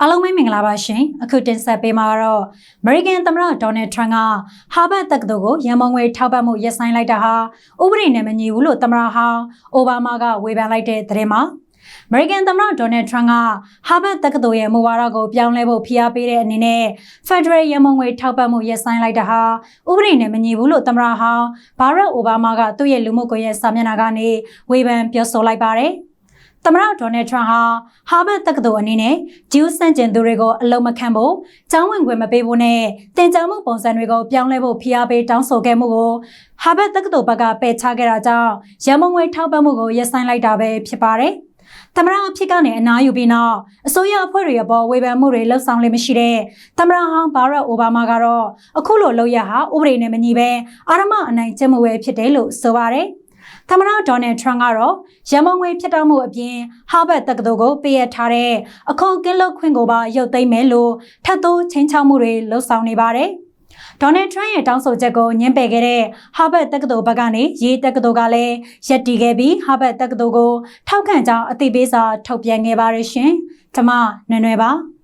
အားလုံးပဲမင်္ဂလာပါရှင်အခုတင်ဆက်ပေးမှာကတော့ American သမ္မတ Donald Trump က Harvard တက္ကသိုလ်ကိုရန်ပုံငွေထောက်ပံ့မှုရပ်ဆိုင်းလိုက်တာဟာဥပဒေနဲ့မညီဘူးလို့သမ္မတဟောင်းအိုဘားမားကဝေဖန်လိုက်တဲ့သတင်းမှာ American သမ္မတ Donald Trump က Harvard တက္ကသိုလ်ရဲ့မူဝါဒကိုပြောင်းလဲဖို့ဖိအားပေးတဲ့အနေနဲ့ Federal ရန်ပုံငွေထောက်ပံ့မှုရပ်ဆိုင်းလိုက်တာဟာဥပဒေနဲ့မညီဘူးလို့သမ္မတဟောင်း Barack Obama ကသူ့ရဲ့လူမှုကွန်ရက်စာမျက်နှာကနေဝေဖန်ပြောဆိုလိုက်ပါတယ်။ သမ္မတဒေါ်နယ်ထရန့်ဟာဟာဗတ်တက္ကသိုလ်အနေနဲ့ဂျူးစန့်ကျင်သူတွေကိုအလုံးမခံဖို့ကျောင်းဝင်ခွင့်မပေးဖို့နဲ့တင်ကြားမှုပုံစံတွေကိုပြောင်းလဲဖို့ဖိအားပေးတောင်းဆိုခဲ့မှုကိုဟာဗတ်တက္ကသိုလ်ဘက်ကပယ်ချခဲ့တာကြောင့်ရန်မုံငွေထောက်ပံ့မှုကိုရပ်ဆိုင်းလိုက်တာပဲဖြစ်ပါတယ်။သမ္မတအဖြစ်ကနေအနားယူပြီးနောက်အစိုးရအဖွဲ့တွေအပေါ်ဝေဖန်မှုတွေလှုပ်ဆောင်လေမရှိတဲ့သမ္မတဟောင်းဘာရက်အိုဘားမားကတော့အခုလိုလုပ်ရဟာဥပဒေနဲ့မညီဘဲအာရမအနိုင်ကျင့်မှုပဲဖြစ်တယ်လို့ဆိုပါတယ်။ သမ္မတဒေါ်နယ်ထရန့်ကတော့ရန်မုံငွေဖြစ်တောက်မှုအပြင်ဟာဘတ်တက္ကသိုလ်ကိုပေးရထားတဲ့အခွန်ကင်းလွတ်ခွင့်ကိုပါရုပ်သိမ်းမယ်လို့ထပ်တိုးချင်းချောက်မှုတွေလှုံ့ဆော်နေပါတယ်။ဒေါ်နယ်ထရန့်ရဲ့တောင်းဆိုချက်ကိုညှင်းပယ်ခဲ့တဲ့ဟာဘတ်တက္ကသိုလ်ဘက်ကနေရေးတက္ကသိုလ်ကလည်းရက်တီခဲ့ပြီးဟာဘတ်တက္ကသိုလ်ကိုထောက်ခံကြောင်းအသိပေးစာထုတ်ပြန်ခဲ့ပါတယ်ရှင်။ကျွန်မနွယ်နွယ်ပါ။